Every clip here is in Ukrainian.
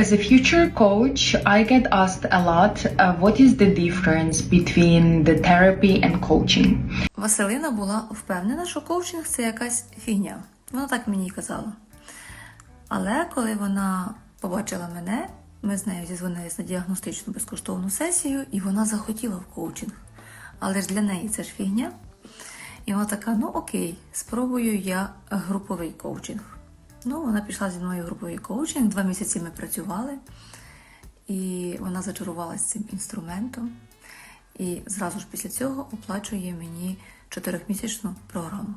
As a future coach, I get asked a lot uh, what is the difference between the therapy and coaching? Василина була впевнена, що коучинг це якась фігня. Вона так мені й казала. Але коли вона побачила мене, ми з нею зізвонилися на діагностичну безкоштовну сесію, і вона захотіла в коучинг. Але ж для неї це ж фігня. І вона така: ну окей, спробую я груповий коучинг. Ну, вона пішла зі мною в груповий коучинг, два місяці ми працювали, і вона зачарувалася цим інструментом. І зразу ж після цього оплачує мені чотирьохмісячну програму.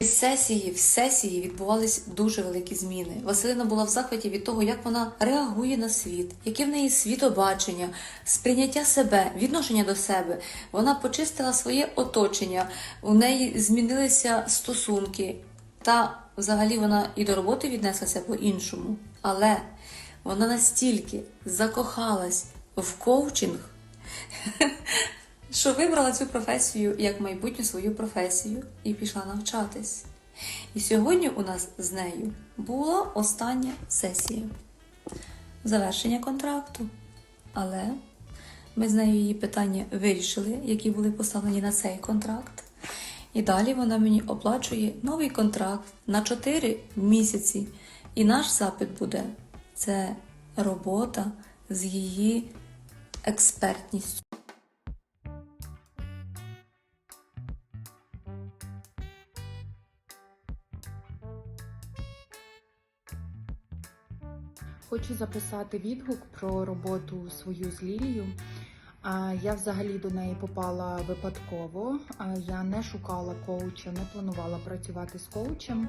З сесії в сесії відбувались дуже великі зміни. Василина була в захваті від того, як вона реагує на світ, яке в неї світобачення, сприйняття себе, відношення до себе. Вона почистила своє оточення, у неї змінилися стосунки. Та взагалі вона і до роботи віднеслася по-іншому. Але вона настільки закохалась в коучинг, що вибрала цю професію як майбутню свою професію і пішла навчатись. І сьогодні у нас з нею була остання сесія завершення контракту. Але ми з нею її питання вирішили, які були поставлені на цей контракт. І далі вона мені оплачує новий контракт на 4 місяці. І наш запит буде це робота з її експертністю. Хочу записати відгук про роботу свою з Лілією. Я взагалі до неї попала випадково. Я не шукала коуча, не планувала працювати з коучем,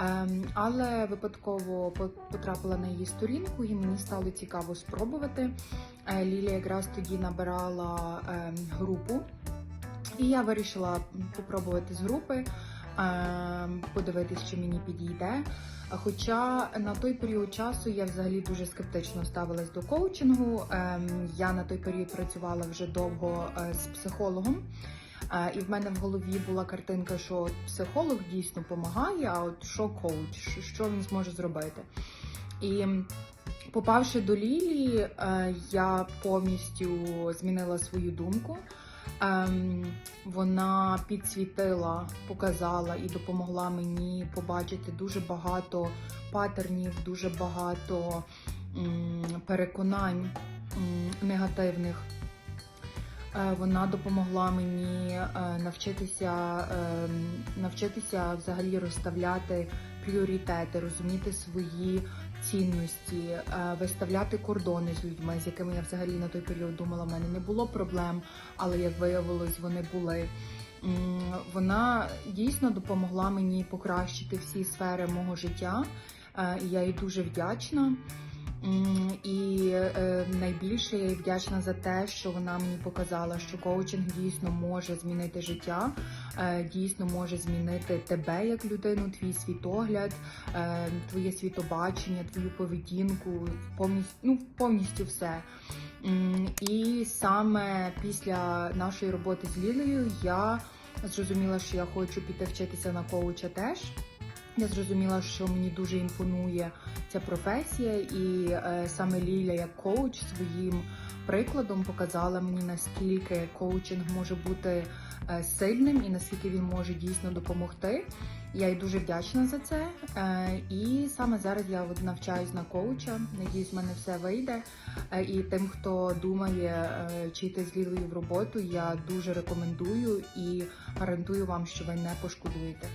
Ем, але випадково по- потрапила на її сторінку і мені стало цікаво спробувати. Е, Лілія якраз тоді набирала ем, групу, і я вирішила попробувати з групи. Ем, Подивитись, чи мені підійде. Хоча на той період часу я взагалі дуже скептично ставилась до коучингу. Ем, Я на той період працювала вже довго е, з психологом. Е, І в мене в голові була картинка, що психолог дійсно допомагає, а от що коуч, що- він зможе зробити. І попавши до Лілії, е, я повністю змінила свою думку. Ем, Вона підсвітила, показала і допомогла мені побачити дуже багато патернів, дуже багато переконань негативних. Е, Вона допомогла мені е, навчитися, ем, навчитися взагалі розставляти пріоритети, розуміти свої цінності, е, виставляти кордони з людьми, з якими я взагалі на той період думала, в мене не було проблем, але як виявилось, вони були. Вона дійсно допомогла мені покращити всі сфери мого життя, е, і я їй дуже вдячна. І е, найбільше я їй вдячна за те, що вона мені показала, що коучинг дійсно може змінити життя, е, дійсно може змінити тебе як людину, твій світогляд, е, твоє світобачення, твою поведінку, повністю, ну, повністю все. І саме після нашої роботи з Лілею я зрозуміла, що я хочу піти вчитися на коуча теж. Я зрозуміла, що мені дуже імпонує ця професія, і е, саме Ліля як коуч своїм прикладом показала мені наскільки коучинг може бути е, сильним і наскільки він може дійсно допомогти. Я їй дуже вдячна за це. Е, і саме зараз я навчаюсь на коуча. Надіюсь, в мене все вийде. Е, і тим, хто думає, е, чи йти з Лілею в роботу, я дуже рекомендую і гарантую вам, що ви не пошкодуєте.